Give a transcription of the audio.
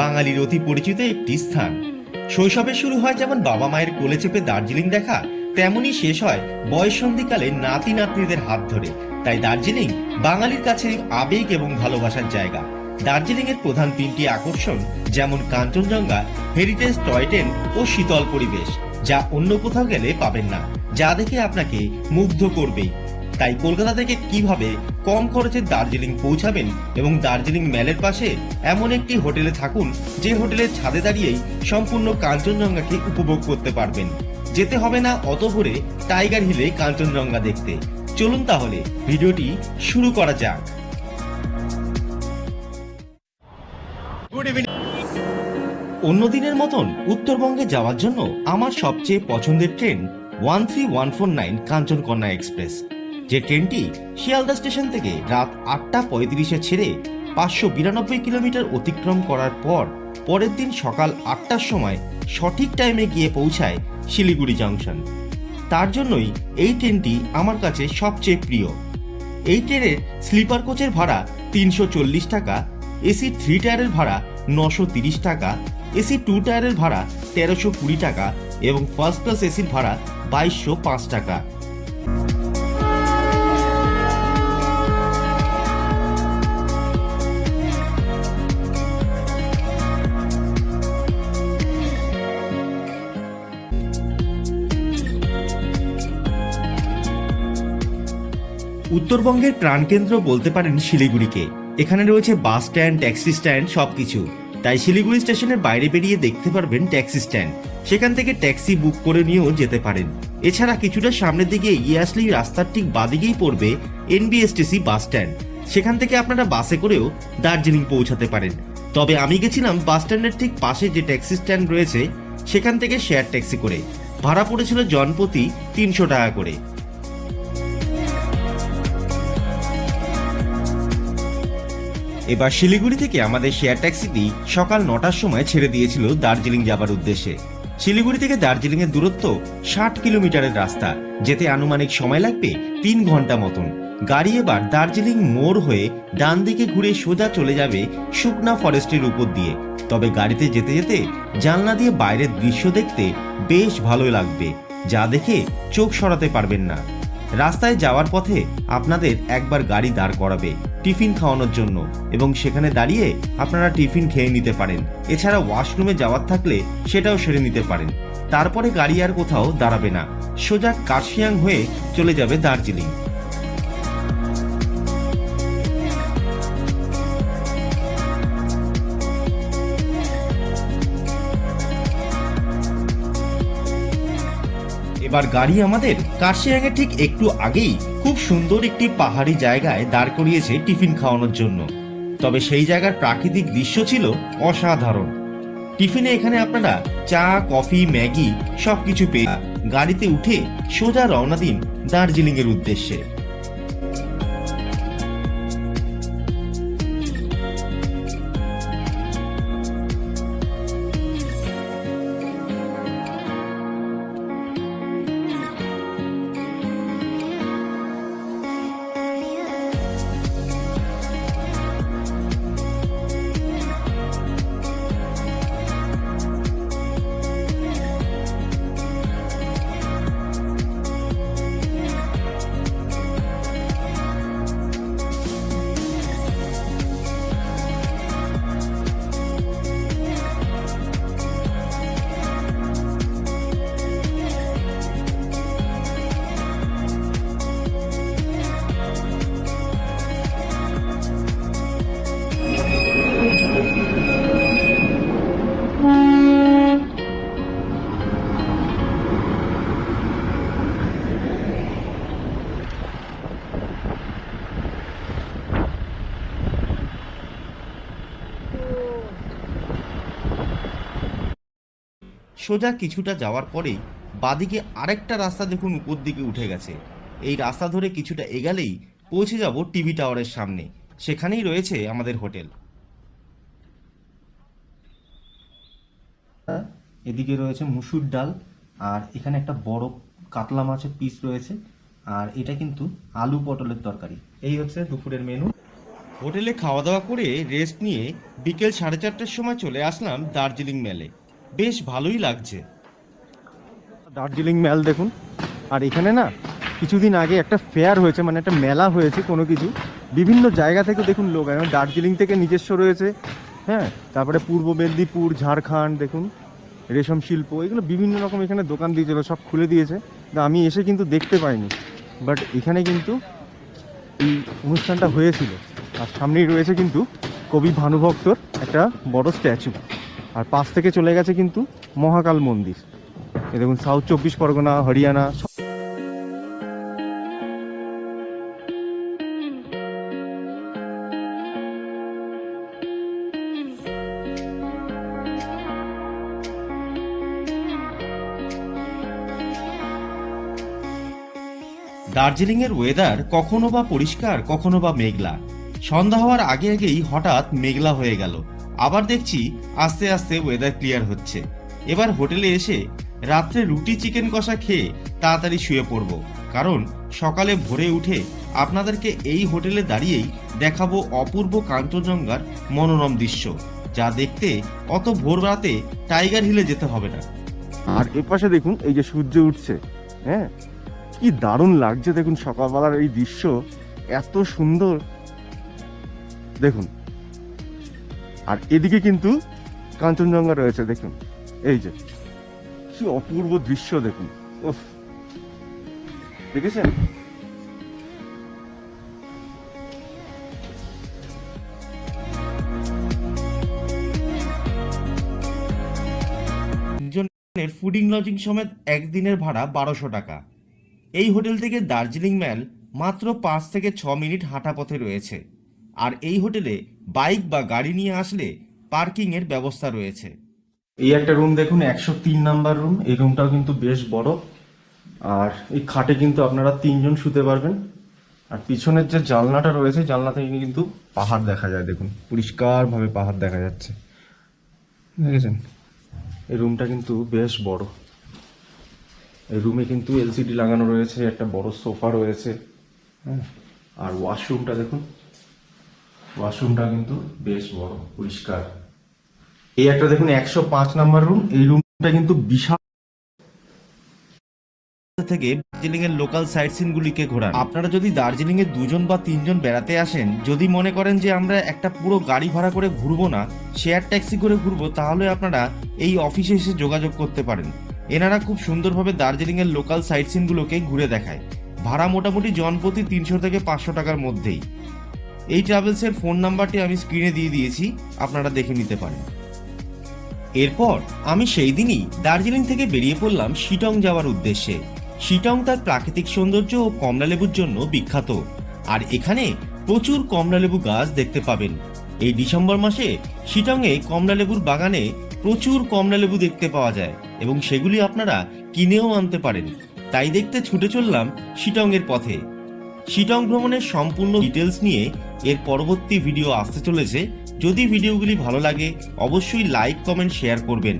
বাঙালির অতি পরিচিত একটি স্থান। শৈশবে শুরু হয় যেমন বাবা মায়ের কোলে চেপে দার্জিলিং দেখা তেমনই শেষ হয় বয়সন্ধিকালে নাতি নাতনিদের হাত ধরে। তাই দার্জিলিং বাঙালির কাছে আবেগ এবং ভালোবাসার জায়গা। দার্জিলিং এর প্রধান তিনটি আকর্ষণ যেমন কাঞ্চনজঙ্ঘা, হেরিটেজ টয় ট্রেন ও শীতল পরিবেশ, যা অন্য কোথাও গেলে পাবেন না, যা দেখে আপনাকে মুগ্ধ করবেই। তাই কলকাতা থেকে কীভাবে কম খরচে দার্জিলিং পৌঁছাবেন এবং দার্জিলিং ম্যালের পাশে এমন একটি হোটেলে থাকুন যে হোটেলের ছাদে দাঁড়িয়েই সম্পূর্ণ কাঞ্চনজঙ্ঘাকে উপভোগ করতে পারবেন। যেতে হবে না অত ভোরে টাইগার হিলে কাঞ্চনজঙ্ঘা দেখতে। চলুন তাহলে ভিডিওটি শুরু করা যাক। গুড ইভিনিং অন্য দিনের মতন উত্তরবঙ্গে যাওয়ার জন্য আমার সবচেয়ে পছন্দের train one three one four nine Kanchankanya express. যে ট্রেনটি শিয়ালদা স্টেশন থেকে রাত আটটা পঁয়ত্রিশে ছেড়ে পাঁচশো বিরানব্বই কিলোমিটার অতিক্রম করার পর পরের দিন সকাল আটটার সময় সঠিক টাইমে গিয়ে পৌঁছায় শিলিগুড়ি জংশন। তার জন্যই এই ট্রেনটি আমার কাছে সবচেয়ে প্রিয়। এই ট্রেনের স্লিপার কোচের ভাড়া তিনশো চল্লিশ টাকা, এসি থ্রি টায়ারের ভাড়া নশো তিরিশ টাকা, এসি টু টায়ারের ভাড়া তেরোশো কুড়ি টাকা এবং ফার্স্ট ক্লাস এসির ভাড়া বাইশশো পাঁচ টাকা। উত্তরবঙ্গের প্রাণকেন্দ্র বলতে পারেন শিলিগুড়িকে। এখানে রয়েছে বাস স্ট্যান্ড, ট্যাক্সি স্ট্যান্ড, সবকিছু। তাই শিলিগুড়ি স্টেশনের বাইরে বেরিয়ে দেখতে পারবেন ট্যাক্সি স্ট্যান্ড। সেখান থেকে ট্যাক্সি বুক করে নিয়েও যেতে পারেন। এছাড়া কিছুটা সামনের দিকে এগিয়ে আসলেই রাস্তার ঠিক বাদিকেই পড়বে এনবিএসটিসি বাস স্ট্যান্ড। সেখান থেকে আপনারা বাসে করেও দার্জিলিং পৌঁছাতে পারেন। তবে আমি গেছিলাম বাস স্ট্যান্ডের ঠিক পাশে যে ট্যাক্সি স্ট্যান্ড রয়েছে, সেখান থেকে শেয়ার ট্যাক্সি করে। ভাড়া পড়েছিল জনপ্রতি তিনশো টাকা করে। এবার শিলিগুড়ি থেকে আমাদের শেয়ার ট্যাক্সিটি সকাল নটার সময় ছেড়ে দিয়েছিল দার্জিলিং যাবার উদ্দেশ্যে। শিলিগুড়ি থেকে দার্জিলিং এর দূরত্ব ষাট কিলোমিটারের রাস্তা, যেতে আনুমানিক সময় লাগবে তিন ঘণ্টা মতন। গাড়ি এবার দার্জিলিং মোড় হয়ে ডান দিকে ঘুরে সোজা চলে যাবে শুকনা ফরেস্টের উপর দিয়ে। তবে গাড়িতে যেতে যেতে জানলা দিয়ে বাইরের দৃশ্য দেখতে বেশ ভালোই লাগবে, যা দেখে চোখ সরাতে পারবেন না। রাস্তায় যাওয়ার পথে আপনাদের একবার গাড়ি দাঁড় করাবে। টিফিন খাওয়ানোর জন্য এবং সেখানে দাঁড়িয়ে আপনারা টিফিন খেয়ে নিতে পারেন। এছাড়া ওয়াশরুমে যাওয়ার থাকলে সেটাও সেরে নিতে পারেন। তারপরে গাড়ি আর কোথাও দাঁড়াবে না। সোজা কার্শিয়াং হয়ে চলে যাবে দার্জিলিং। এবার গাড়ি আমাদের কার্শিয়াংয়ে ঠিক একটু আগেই খুব সুন্দর একটি পাহাড়ি জায়গায় দাঁড় করিয়েছে টিফিন খাওয়ানোর জন্য। তবে সেই জায়গার প্রাকৃতিক দৃশ্য ছিল অসাধারণ। টিফিনে এখানে আপনারা চা, কফি, ম্যাগি সবকিছু পেয়ে গাড়িতে উঠে সোজা রওনা দিন দার্জিলিং এর উদ্দেশ্যে। সোজা কিছুটা যাওয়ার পরেই বাদিকে আরেকটা রাস্তা দেখুন উপর দিকে উঠে গেছে। এই রাস্তা ধরে কিছুটা এগালেই পৌঁছে যাব টিভি টাওয়ারের সামনে। সেখানেই রয়েছে আমাদের হোটেল। এদিকে রয়েছে মুসুর ডাল, আর এখানে একটা বড় কাতলা মাছের পিস রয়েছে, আর এটা কিন্তু আলু পটলের তরকারি। এই হচ্ছে দুপুরের মেনু হোটেলে খাওয়া দাওয়া করে রেস্ট নিয়ে বিকেল সাড়ে চারটার সময় চলে আসলাম দার্জিলিং মেলে বেশ ভালোই লাগছে। দার্জিলিং ম্যাল দেখুন। আর এখানে না, কিছুদিন আগে একটা ফেয়ার হয়েছে মানে একটা মেলা হয়েছে কোনো কিছু। বিভিন্ন জায়গা থেকে দেখুন লোক এখন দার্জিলিং থেকে নিজস্ব রয়েছে হ্যাঁ? তারপরে পূর্ব মেদিনীপুর, ঝাড়খণ্ড, দেখুন, রেশম শিল্প, এগুলো বিভিন্ন রকম এখানে দোকান দিয়েছিল সব খুলে দিয়েছে। আমি এসে কিন্তু দেখতে পাইনি। বাট এখানে কিন্তু এই অনুষ্ঠানটা হয়েছিল। আর সামনেই রয়েছে কিন্তু কবি ভানুভক্তর একটা বড় স্ট্যাচু। আর পাশ থেকে চলে গেছে কিন্তু মহাকাল মন্দির। এই দেখুন সাউথ চব্বিশ পরগনা, হরিয়ানা দার্জিলিংয়ের ওয়েদার কখনো বা পরিষ্কার, কখনো বা মেঘলা। সন্ধ্যা হওয়ার আগে আগেই হঠাৎ মেঘলা হয়ে গেল। আবার দেখছি আস্তে আস্তে ওয়েদার ক্লিয়ার হচ্ছে। এবার হোটেলে এসে রাত্রে রুটি চিকেন কষা খেয়ে তাড়াতাড়ি শুয়ে পড়ব। কারণ সকালে ভোরে উঠে আপনাদেরকে এই হোটেলে দাঁড়িয়েই দেখাবো অপূর্ব কাঞ্চনজঙ্ঘার মনোরম দৃশ্য, যা দেখতে অত ভোর রাতে টাইগার হিলে যেতে হবে না। আর এ পাশে দেখুন, এই যে সূর্য উঠছে হ্যাঁ? কি দারুণ লাগছে দেখুন সকালবেলার এই দৃশ্য, এত সুন্দর। দেখুন আর এদিকে কিন্তু কাঞ্চনজঙ্ঘা রয়েছে, দেখুন। এই যে, কি অপূর্ব দৃশ্য, দেখুন। দেখেছেন? ফুডিং লজিং সমেত একদিনের ভাড়া বারোশো টাকা। এই হোটেল থেকে দার্জিলিং ম্যাল মাত্র পাঁচ থেকে ছ মিনিট হাঁটা পথে রয়েছে। আর এই হোটেলে বাইক বা গাড়ি নিয়ে আসলে পার্কিংয়ের ব্যবস্থা রয়েছে। এই একটা রুম দেখুন, একশো তিন নাম্বার রুম এই রুমটাও কিন্তু বেশ বড়। আর এই খাটে কিন্তু আপনারা তিনজন শুতে পারবেন। আর পিছনের যে জানলাটা রয়েছে, জানলা থেকে কিন্তু পাহাড় দেখা যায়, দেখুন। পরিষ্কারভাবে পাহাড় দেখা যাচ্ছে। দেখেছেন? এই রুমটা কিন্তু বেশ বড়। এই রুমে কিন্তু এলসিডি লাগানো রয়েছে, একটা বড় সোফা রয়েছে। হ্যাঁ? আর ওয়াশরুমটা দেখুন ওয়াশরুমটা কিন্তু বেশ বড়, পরিষ্কার। এই একটা দেখুন, একশো পাঁচ নাম্বার রুম, এই রুমটা কিন্তু বিশাল। থেকে দার্জিলিং এর লোকাল সাইট সিনগুলিকে ঘোরান। আপনারা যদি দার্জিলিং এ দুজন বা তিনজন বেড়াতে আসেন, যদি মনে করেন যে আমরা একটা পুরো গাড়ি ভাড়া করে ঘুরবো না, শেয়ার ট্যাক্সি করে ঘুরবো, তাহলে আপনারা এই অফিসে এসে যোগাযোগ করতে পারেন। এনারা খুব সুন্দরভাবে দার্জিলিং এর লোকাল সাইট সিনগুলোকে ঘুরে দেখায়। ভাড়া মোটামুটি জনপ্রতি তিনশো থেকে পাঁচশো টাকার মধ্যেই। এই ট্রাভেলসের ফোন নাম্বারটি আমি স্ক্রিনে দিয়ে দিয়েছি, আপনারা দেখে নিতে পারেন। এরপর আমি সেই দিনই দার্জিলিং থেকে বেরিয়ে পড়লাম শিটং যাওয়ার উদ্দেশ্যে। শিটং তার প্রাকৃতিক সৌন্দর্য ও কমলালেবুর জন্য বিখ্যাত। আর এখানে প্রচুর কমলালেবু গাছ দেখতে পাবেন। এই ডিসেম্বর মাসে শিটংয়ে কমলালেবুর বাগানে প্রচুর কমলালেবু দেখতে পাওয়া যায় এবং সেগুলি আপনারা কিনেও আনতে পারেন। তাই দেখতে ছুটে চললাম শিটংয়ের পথে। শিটং ভ্রমণের সম্পূর্ণ ডিটেলস নিয়ে এর পরবর্তী ভিডিও আসতে চলেছে। যদি ভিডিওগুলি ভালো লাগে, অবশ্যই লাইক কমেন্ট শেয়ার করবেন।